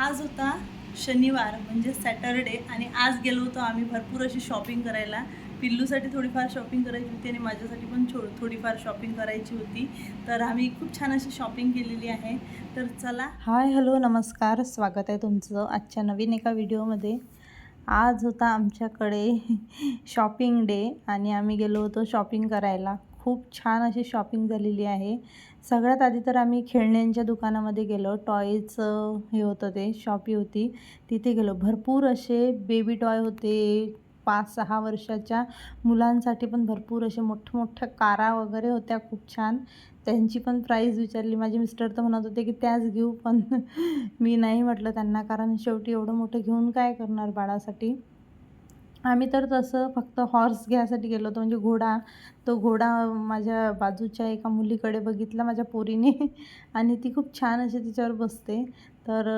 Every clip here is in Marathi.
आज होता शनिवार म्हणजे सॅटरडे आणि आज गेलो होतो आम्ही भरपूर अशी शॉपिंग करायला. पिल्लूसाठी थोडीफार शॉपिंग करायची होती आणि माझ्यासाठी पण छो थोडीफार शॉपिंग करायची होती. तर आम्ही खूप छान अशी शॉपिंग केलेली आहे. तर चला. हाय हॅलो नमस्कार. स्वागत आहे तुमचं आजच्या नवीन एका व्हिडिओमध्ये. आज होता आमच्याकडे शॉपिंग डे आणि आम्ही गेलो होतो शॉपिंग करायला. खूप छान अशी शॉपिंग झालेली आहे. सगळ्यात आधी तर आम्ही खेळण्यांच्या दुकानामध्ये गेलो. टॉयचं हे होतं ते शॉपी होती. तिथे गेलो. भरपूर असे बेबी टॉय होते. पाच सहा वर्षाच्या मुलांसाठी पण भरपूर असे मोठ्या कारा वगैरे होत्या. खूप छान. त्यांची पण प्राईज विचारली. माझे मिस्टर तर म्हणत होते की त्याच घेऊ. पण मी नाही म्हटलं त्यांना. कारण शेवटी एवढं मोठं घेऊन काय करणार बाळासाठी? आम्ही तर तसं फक्त हॉर्स घ्यायसाठी गेलो होतो म्हणजे घोडा. तो घोडा माझ्या बाजूच्या एका मुलीकडे बघितला माझ्या पोरीने. आणि ती खूप छान अशी तिच्यावर बसते. तर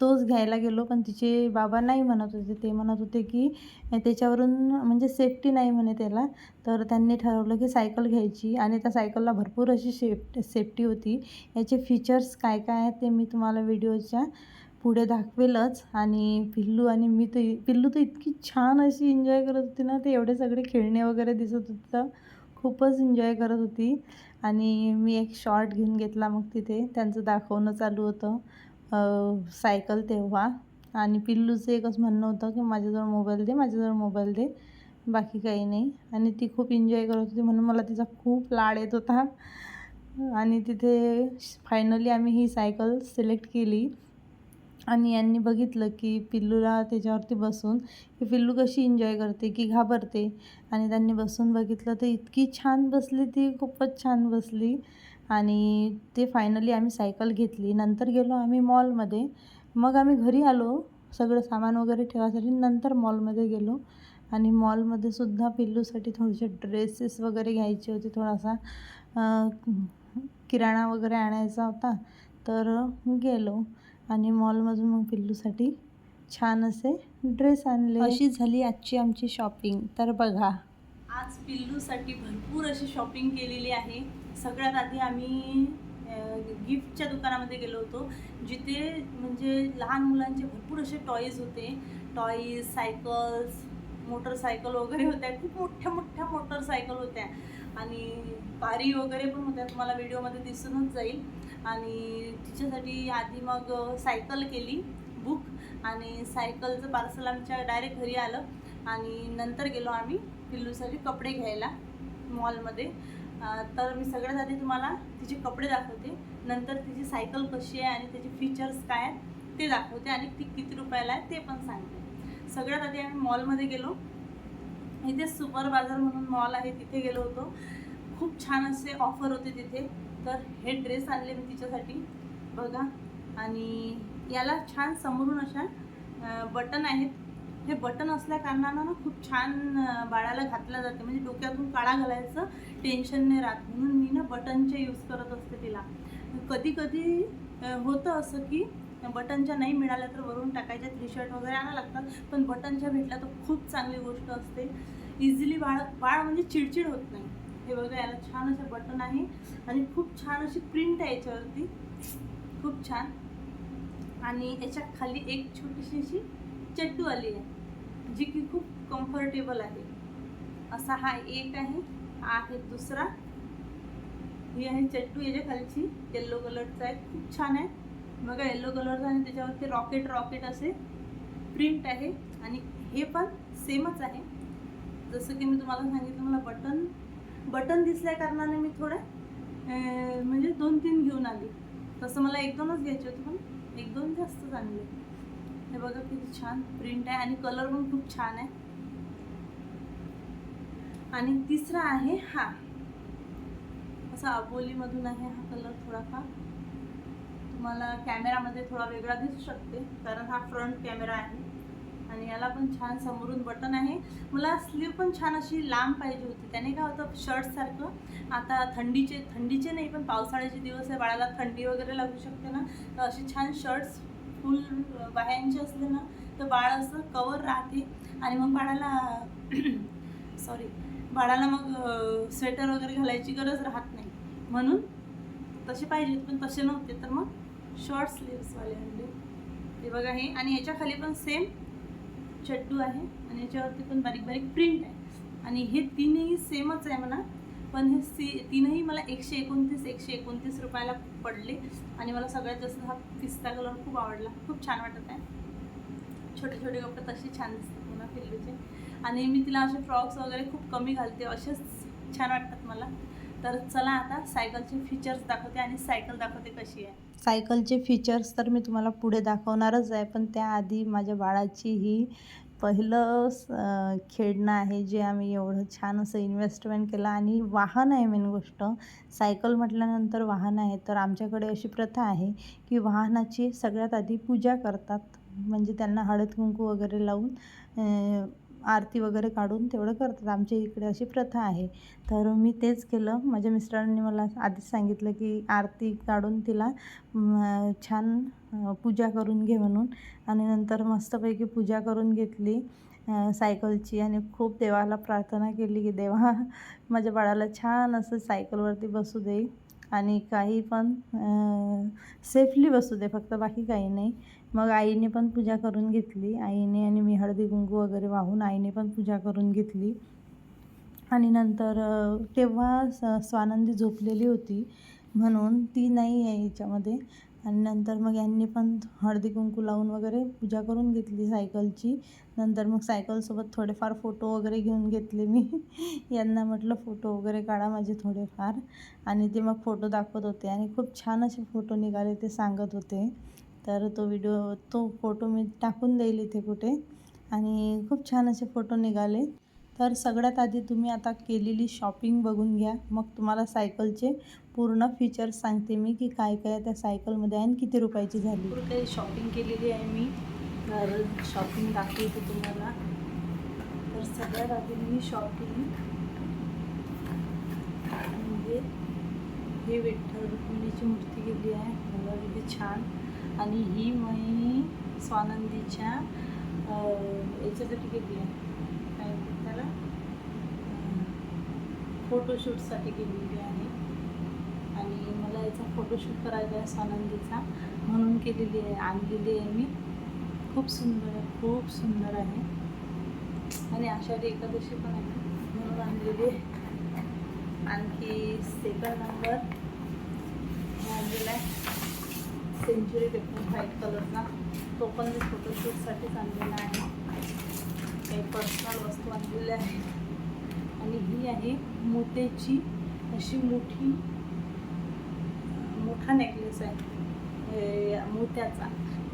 तोच घ्यायला गेलो पण तिचे बाबा नाही म्हणत होते. ते म्हणत होते की त्याच्यावरून म्हणजे सेफ्टी नाही म्हणे त्याला. तर त्यांनी ठरवलं की सायकल घ्यायची. आणि त्या सायकलला भरपूर अशी सेफ सेफ्टी होती. याचे फीचर्स काय काय आहेत ते मी तुम्हाला व्हिडिओच्या पुढे दाखवेलच. आणि पिल्लू आणि मी तर पिल्लू तर इतकी छान अशी एन्जॉय करत होती ना ते एवढे सगळे खेळणे वगैरे दिसत होतं खूपच एन्जॉय करत होती. आणि मी एक शॉर्ट घेऊन घेतला मग तिथे. त्यांचं दाखवणं चालू होतं. सायकल तेव्हा. आणि पिल्लूचं एकच म्हणणं होतं की माझ्याजवळ मोबाईल दे माझ्याजवळ मोबाईल दे. बाकी काही नाही. आणि ती खूप एन्जॉय करत होती म्हणून मला तिचा खूप लाड येत होता. आणि तिथे फायनली आम्ही ही सायकल सिलेक्ट केली. आणि यांनी बघितलं की पिल्लूला त्याच्यावरती बसून की पिल्लू कशी एन्जॉय करते की घाबरते. आणि त्यांनी बसून बघितलं तर इतकी छान बसली ती खूपच छान बसली. आणि ते फायनली आम्ही सायकल घेतली. नंतर गेलो आम्ही मॉलमध्ये मग आम्ही घरी आलो. सगळं सामान वगैरे ठेवायसाठी नंतर मॉलमध्ये गेलो. आणि मॉलमध्ये सुद्धा पिल्लूसाठी थोडेसे ड्रेसेस वगैरे घ्यायचे होते. थोडासा किराणा वगैरे आणायचा होता. तर गेलो. आणि मॉलमधून मग पिल्लूसाठी छान असे ड्रेस आणले. अशी झाली आजची आमची शॉपिंग. तर बघा. आज पिल्लूसाठी भरपूर अशी शॉपिंग केलेली आहे. सगळ्यात आधी आम्ही गिफ्टच्या दुकानामध्ये गेलो होतो जिथे म्हणजे लहान मुलांचे भरपूर असे टॉईज होते. टॉईज सायकल्स मोटरसायकल वगैरे होत्या खूप मोठ्या मोठ्या मोटरसायकल होत्या. आणि पारी वगैरे पण होत्या तुम्हाला व्हिडिओमध्ये दिसूनच जाईल. आणि तिच्यासाठी आधी मग सायकल केली बुक. आणि सायकलचं पार्सल आमच्या डायरेक्ट घरी आलं. आणि नंतर गेलो आम्ही पिल्लूसाठी कपडे घ्यायला मॉलमध्ये. तर मी सगळ्यात आधी तुम्हाला तिचे कपडे दाखवते. नंतर तिची सायकल कशी आहे आणि त्याचे फीचर्स काय आहेत ते दाखवते. आणि ती किती रुपयाला आहे ते पण सांगते. सगळ्यात आधी आम्ही मॉलमध्ये गेलो. इथे सुपर बाजार म्हणून मॉल आहे तिथे गेलो होतो. खूप छान असे ऑफर होते तिथे. तर हे ड्रेस आणले मी तिच्यासाठी. बघा. आणि याला छान समोरून अशा बटन आहेत. हे बटन असल्या कारणानं ना खूप छान बाळाला घातलं जाते. म्हणजे डोक्यातून काळा घालायचं टेन्शन नाही राहत. म्हणून मी ना बटनचे यूज करत असते तिला. कधी कधी होतं असं की बटनच्या नाही मिळाल्या तर वरून टाकायच्या थ्री शर्ट वगैरे आणायला लागतात पण बटनच्या भेटल्या तर खूप चांगली गोष्ट असते. इझिली बाळ बाळ म्हणजे चिडचिड होत नाही. हे बघा याला छान असं बटन आहे. आणि खूप छान अशी प्रिंट आहे याच्यावरती. खूप छान. आणि याच्या खाली एक छोटीशी अशी चट्टू आली आहे जी की खूप कम्फर्टेबल आहे. असा हा एक आहे हा आहे दुसरा. ही आहे चट्टू याच्या खालची येल्लो कलरचा आहे खूप छान आहे. बघा येल्लो कलरचा आणि त्याच्यावरती रॉकेट रॉकेट असे प्रिंट आहे. आणि हे पण सेमच आहे. जसं की मी तुम्हाला सांगितलं मला बटन बटन दिसल्या कारणाने मी थोडं म्हणजे दोन तीन घेऊन आली. तसं मला एक दोनच घ्यायचे होते पण एक दोन जास्तच चांगले. हे बघा किती छान प्रिंट आहे आणि कलर पण खूप छान आहे. आणि तिसरा आहे हा. असा अबोलीमधून आहे हा कलर थोडाफार. तुम्हाला कॅमेरामध्ये थोडा वेगळा दिसू शकते कारण हा फ्रंट कॅमेरा आहे. आणि याला पण छान समोरून बटन आहे. मला स्लीव पण छान अशी लांब पाहिजे होती. त्याने काय होतं शर्टसारखं आता थंडीचे थंडीचे नाही पण पावसाळ्याचे दिवस आहे बाळाला थंडी वगैरे लागू शकते ना. तर असे छान शर्ट्स फुल बाह्यांचे असले ना तर बाळ असं कवर राहते. आणि मग बाळाला सॉरी बाळाला मग स्वेटर वगैरे घालायची गरज राहत नाही. म्हणून तसे पाहिजेत पण तसे नव्हते. तर मग शॉर्ट स्लीव्सवाले आणले. ते हे बघा हे. आणि याच्या खाली पण सेम चड्डू आहे. आणि याच्यावरती पण बारीक बारीक प्रिंट आहे. आणि हे तीनही सेमच आहे म्हणा. पण हे सी तीनही मला एकशे एकोणतीस एकशे एकोणतीस रुपयाला पडले. आणि मला सगळ्यात जास्त हा पिस्ता कलर खूप आवडला. खूप छान वाटत आहे. छोटे छोटे कपडे तसे छान दिसतात. पुन्हा पिल्लूचे. आणि मी तिला असे फ्रॉक्स वगैरे खूप कमी घालते असेच छान वाटतात मला. तर चला आता सायकलचे फीचर्स दाखवते आणि सायकल दाखवते कशी आहे. सायकलचे फीचर्स तर मी तुम्हाला पुढे दाखवणारच आहे पण त्याआधी माझ्या बाळाची ही पहिलं खेळणं आहे जे आम्ही एवढं छान असं इन्व्हेस्टमेंट केलं. आणि वाहन आहे मेन गोष्ट. सायकल म्हटल्यानंतर वाहन आहे तर आमच्याकडे अशी प्रथा आहे की वाहनाची सगळ्यात आधी पूजा करतात. म्हणजे त्यांना हळद कुंकू वगैरे लावून आरती वगैरे काढून तेवढं करतात. आमच्या इकडे अशी प्रथा आहे. तर मी तेच केलं. माझ्या मिस्टरांनी मला आधीच सांगितलं की आरती काढून तिला छान पूजा करून घे म्हणून. आणि नंतर मस्तपैकी पूजा करून घेतली सायकलची. आणि खूप देवाला प्रार्थना केली की देवा माझ्या बाळाला छान असं सायकलवरती बसू दे. आणि काही पण सेफली बसू दे. फक्त बाकी काही नाही. मग आईने पण पूजा करून घेतली. आईने आणि मी हळदी कुंकू वगैरे वाहून आईने पण पूजा करून घेतली. आणि नंतर तेव्हा स स्वानंदी झोपलेली होती म्हणून ती नाही आहे याच्यामध्ये आणि नंतर मग यांनी पण हळदी कुंकू लावून वगैरे पूजा करून घेतली सायकलची. नंतर मग सायकलसोबत थोडेफार फोटो वगैरे घेऊन घेतले मी. यांना म्हटलं फोटो वगैरे काढा माझे थोडेफार. आणि ते मग फोटो दाखवत होते आणि खूप छान असे फोटो निघाले ते सांगत होते. तर तो व्हिडिओ तो फोटो मी टाकून देईल इथे कुठे. आणि खूप छान असे फोटो निघाले. तर सगळ्यात आधी तुम्ही आता केलेली शॉपिंग बघून घ्या. मग तुम्हाला सायकलचे पूर्ण फीचर्स सांगते मी की काय काय त्या सायकलमध्ये आहे आणि किती रुपयाची झाली. काही शॉपिंग केलेली आहे मी. तर शॉपिंग दाखवते तुम्हाला. तर सगळ्यात आधी मी शॉपिंग म्हणजे हे विठ्ठल रुक्मिणीची मूर्ती केली आहे. मला किती छान. आणि ही मी स्वानंदीच्या याच्यासाठी केली आहे? काय त्याला? फोटोशूटसाठी केलेली आहे. आणि मला याचा फोटोशूट करायचा आहे स्वानंदीचा. म्हणून केलेली आहे. आणलेली आहे मी. खूप सुंदर आहे. खूप सुंदर आहे. आणि आषाढी एकादशी पण आहे. म्हणून आणलेली आहे. आणखी सेकंड नंबर आणलेला आहे सेंचुरी पेपर व्हाईट कलरचा तो पण मी फोटोशूटसाठीच आणलेला आहे. काही पर्सनल वस्तू आणलेल्या आहेत. आणि ही आहे मोत्याची अशी मोठी मोठा नेकलेस आहे. मोत्याचा.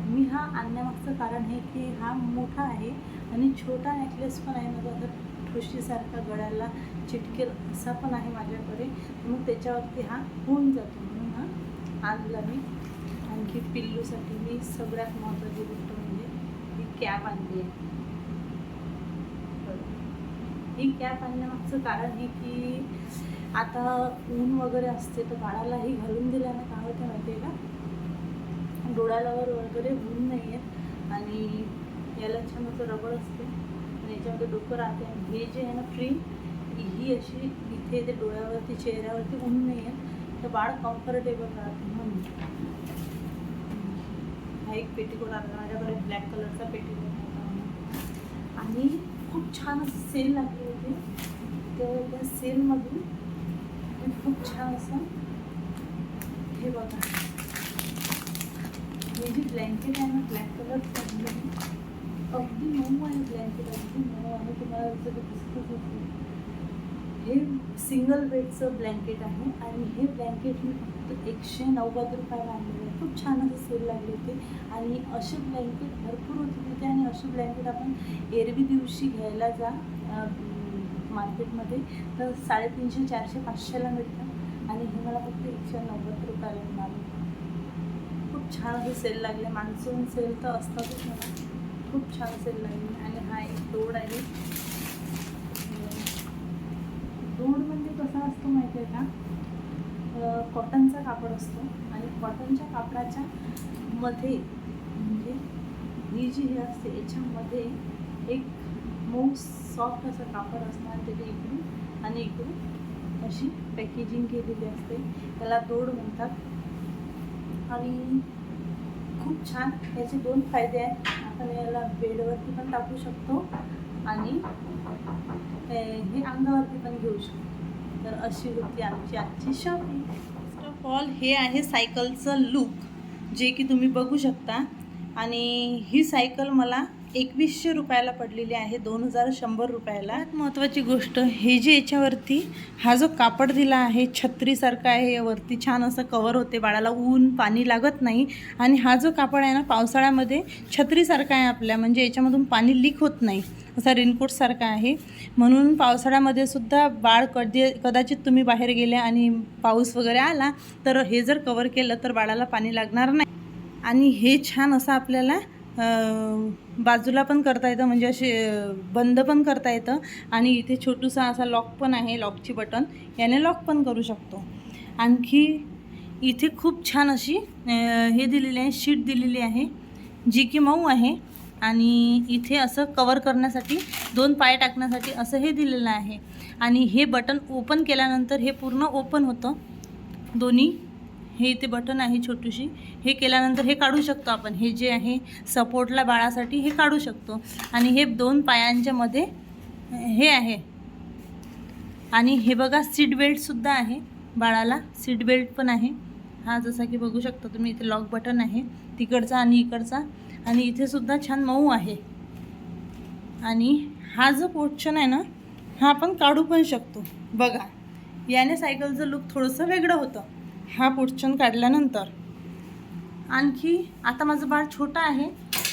मी हा आणण्यामागचं कारण हे की हा मोठा आहे आणि छोटा नेकलेस पण आहे माझा. आता ठुशीसारखा गळ्याला चिटकेल असा पण आहे माझ्याकडे. मग त्याच्यावरती हा होऊन जातो म्हणून हा आणला मी. आणखी पिल्लूसाठी मी सगळ्यात महत्त्वाची गोष्ट म्हणजे ही कॅप आणली आहे. ही कॅप आणण्यामागचं कारण हे की आता ऊन वगैरे असते तर बाळालाही घालून दिल्यानं काय होतं माहिती आहे का डोळ्यालावर वगैरे ऊन नाही आहे आणि याला छान असं रबड असते. आणि याच्यामध्ये डोकं राहते आणि हे जे आहे ना क्रीम ही अशी इथे ते डोळ्यावरती चेहऱ्यावरती ऊन नाही आहे तर बाळ कम्फर्टेबल राहते म्हणून. एक पेटीकोट आणला माझ्याकडे ब्लॅक कलरचा पेटीकोट आणि खूप छान असं सेल लागले होते. तर त्या सेलमधून मी खूप छान असं हे बघा. हे जे ब्लँकेट आहे ना ब्लॅक कलरचं अगदी मऊ आहे ब्लँकेट अगदी मऊ आहे. तुम्हाला जसं दिसतच असेल. हे सिंगल बेडचं ब्लँकेट आहे आणि हे ब्लँकेट मी फक्त एकशे नव्वद रुपयाला आणलेलं आहे. खूप छान असं सेल लागले होते. आणि असे ब्लँकेट भरपूर होते तिथे आणि असे ब्लँकेट आपण एरवी दिवशी घ्यायला जा मार्केटमध्ये तर साडेतीनशे चारशे पाचशेला मिळतं. आणि हे मला फक्त एकशे नव्वद रुपयाला मिळालं. खूप छान असे सेल लागले. मान्सून सेल तर असतातच मला खूप छान सेल लागले. आणि हा एक दोड आहे दोड म्हणजे कसा असतो माहिती आहे का कॉटनचा कापड असतो आणि कॉटनच्या कापडाच्या मध्ये म्हणजे ही जी हे असते याच्यामध्ये एक मऊ सॉफ्ट असं कापड असतं आणि त्याच्या इकडून आणि इकडून अशी पॅकेजिंग केलेली असते. त्याला दोड म्हणतात. आणि खूप छान याचे दोन फायदे आहेत. आपण याला बेडवरती पण टाकू शकतो आणि हे अंगावरती पण घेऊ शकतो. तर अशी होती आमची आजची शॉपिंग फर्स्ट ऑफ ऑल हे आहे सायकलचं लूक जे की तुम्ही बघू शकता. आणि ही सायकल मला एकवीसशे रुपयाला पडलेली आहे दोन हजार शंभर रुपयाला. महत्त्वाची गोष्ट हे जे याच्यावरती हा जो कापड दिला आहे छत्रीसारखा आहे वरती छान असं कवर होते बाळाला ऊन पाणी लागत नाही. आणि हा जो कापड आहे ना पावसाळ्यामध्ये छत्रीसारखा आहे आपल्या म्हणजे याच्यामधून पाणी लीक होत नाही. असा रेनकोटसारखा आहे. म्हणून पावसाळ्यामध्ये सुद्धा बाळ कधी कदाचित तुम्ही बाहेर गेले आणि पाऊस वगैरे आला तर हे जर कवर केलं तर बाळाला पाणी लागणार नाही. आणि हे छान असं आपल्याला बाजूला पण करता येतं म्हणजे असे बंद पण करता येतं. आणि इथे छोटूसा असा लॉक पण आहे लॉकची बटन. याने लॉक पण करू शकतो. आणखी इथे खूप छान अशी हे दिलेली आहे शीट दिलेली आहे जी की मऊ आहे. आणि इथे असं कवर करण्यासाठी दोन पाय टाकण्यासाठी असं हे दिलेलं आहे. आणि हे बटन ओपन केल्यानंतर हे पूर्ण ओपन होतं. दोन्ही हे इथे बटन आहे छोटीशी. हे केल्यानंतर हे काढू शकतो आपण. हे जे आहे सपोर्टला बाळासाठी हे काढू शकतो. आणि हे दोन पायांच्या मध्ये हे आहे. आणि हे बघा सीट बेल्टसुद्धा आहे. बाळाला सीट बेल्ट पण आहे. हा जसा की बघू शकता तुम्ही इथे लॉक बटन आहे. तिकडचा आणि इकडचा. आणि इथे सुद्धा छान मऊ आहे. आणि हा जो पोर्शन आहे ना हा आपण काढू पण शकतो. बघा याने सायकलचं लुक थोडंसं वेगळं होतं. हा पोर्शन काढल्यानंतर. आणखी आता माझं बाळ छोटं आहे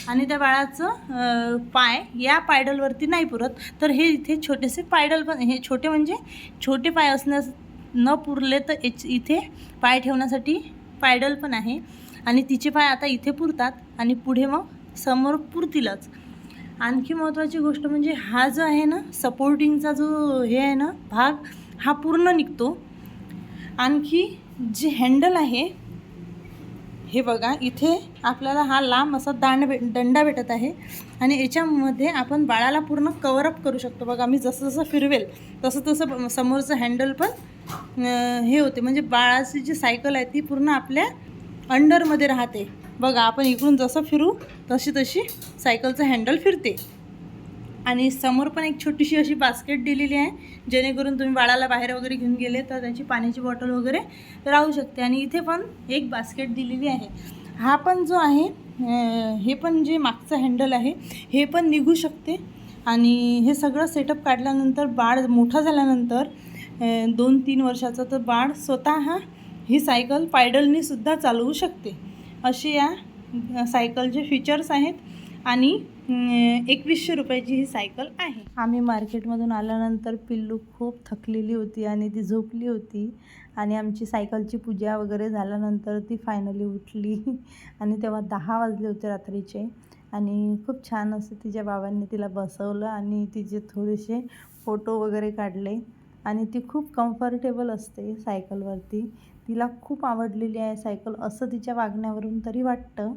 आणि त्या बाळाचं पाय या पायडलवरती नाही पुरत. तर हे इथे छोटेसे पायडल पण हे छोटे म्हणजे छोटे पाय असण्यास न पुरले तर याच- इथे पाय ठेवण्यासाठी पायडल पण आहे. आणि तिचे पाय आता इथे पुरतात आणि पुढे मग समोर पुरतीलच. आणखी महत्त्वाची गोष्ट म्हणजे हा जो आहे ना सपोर्टिंगचा जो हे आहे ना भाग हा पूर्ण निघतो. आणखी जी हँडल आहे हे बघा इथे आपल्याला हा लांब असा दांड भेट दंडा भेटत आहे आणि याच्यामध्ये आपण बाळाला पूर्ण कवरअप करू शकतो. बघा मी जसं जसं फिरवेल तसं तसं समोरचं हँडल पण हे होते. म्हणजे बाळाची जी सायकल आहे ती पूर्ण आपल्या अंडरमध्ये राहते. बघा आपण इकडून जसं फिरू तशी तशी सायकलचं हँडल फिरते. आणि समोर पण एक छोटीशी अशी बास्केट दिलेली आहे. जेणेकरून तुम्ही बाळाला बाहेर वगैरे घेऊन गेले तर त्याची पाण्याची बॉटल वगैरे राहू शकते. आणि इथे पण एक बास्केट दिलेली आहे. हा पण जो आहे हे पण जे मागचं हँडल आहे हे पण निघू शकते. आणि हे सगळं सेटअप काढल्यानंतर बाळ मोठा झाल्यानंतर दोन तीन वर्षाचं तर बाळ स्वतः हा ही सायकल पायडलनीसुद्धा चालवू शकते. असे या सायकलचे फीचर्स आहेत. आणि एकवीसशे रुपयाची ही सायकल आहे. आम्ही मार्केटमधून आल्यानंतर पिल्लू खूप थकलेली होती आणि ती झोपली होती आणि आमची सायकलची पूजा वगैरे झाल्यानंतर ती फायनली उठली. आणि तेव्हा दहा वाजले होते रात्रीचे आणि खूप छान असं तिच्या बाबांनी तिला बसवलं आणि तिचे थोडेसे फोटो वगैरे काढले. आणि ती खूप कम्फर्टेबल असते सायकलवरती. तिला खूप आवडलेली आहे सायकल असं तिच्या वागण्यावरून तरी वाटतं.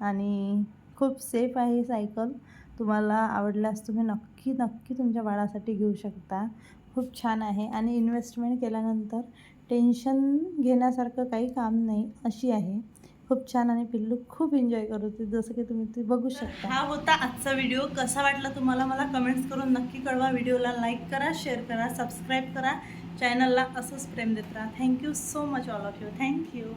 आणि खूप सेफ आहे ही सायकल तुम्हाला आवडल्यास तुम्ही नक्की नक्की तुमच्या बाळासाठी घेऊ शकता. खूप छान आहे आणि इन्व्हेस्टमेंट केल्यानंतर टेन्शन घेण्यासारखं काही काम नाही अशी आहे. खूप छान आणि पिल्लू खूप एन्जॉय करत होते जसं की तुम्ही ते बघू शकता. हा होता आजचा व्हिडिओ कसा वाटला तुम्हाला मला कमेंट्स करून नक्की कळवा. व्हिडिओला लाईक करा शेअर करा सबस्क्राईब करा. चॅनलला असंच प्रेम देत राहा. Thank you so much all of you thank you